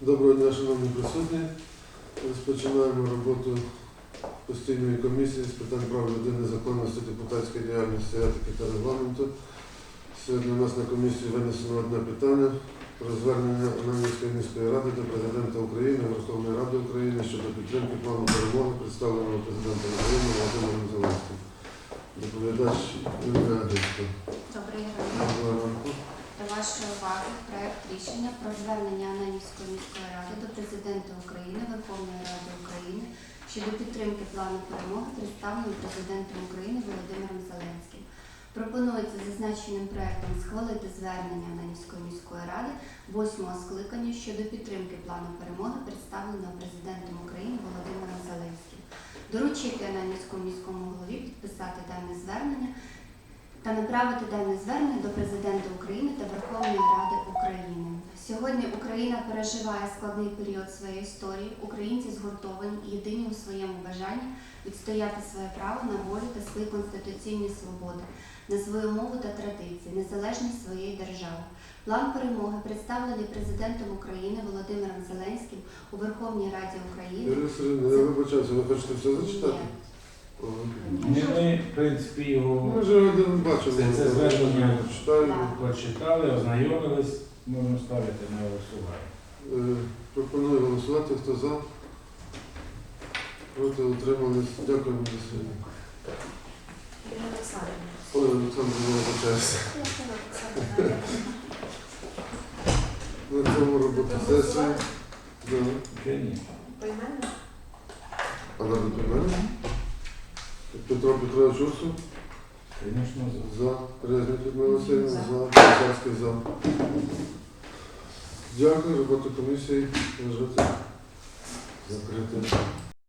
Доброго дня, шановні присутні. Розпочинаємо роботу постійної комісії з питань прав людини, законності, депутатської діяльності, етики та регламенту. Сьогодні у нас на комісії винесено одне питання про звернення Ананівської міської ради до президента України, Верховної Ради України щодо підтримки плану перемоги, представленого президентом України Володимиром Зеленським. Доповідач Юлія. Доброго ранку. Вашої уваги проект рішення про звернення Ананівської міської ради до президента України, Верховної Ради України щодо підтримки плану перемоги, представленого президентом України Володимиром Зеленським. Пропонується зазначеним проектом схвалити звернення Ананівської міської ради восьмого скликання щодо підтримки плану перемоги, представленого президентом України Володимиром Зеленським. Доручити Ананівському міському голові підписати дане звернення та направити дане звернення до президента України та Верховної Ради України. Сьогодні Україна переживає складний період своєї історії. Українці згуртовані і єдині у своєму бажанні відстояти своє право на волю та свої конституційні свободи, на свою мову та традиції, незалежність своєї держави. План перемоги представлений президентом України Володимиром Зеленським у Верховній Раді України. Я вибачаюся, ви хочете все зачитати? Ні. Принципі, його Ми вже один бачили. Це- це звернення. Читаю. Прочитали, ознайомились, можна ставити на голосування. Е, Пропоную голосувати. Хто за? Проти утримались. Дякуємо за сьогодні. Ірина Олександрівна. Ой, Олександр, не вибачаюся. На цьому робота сесії. Да. Ні. Поіменно? А до мене? Петро Петрович Урсу. Звісно, за. За. Резник Людмила Васильівна. За. За. Писарський за. Дякую. Роботу комісії. Вважати закритим.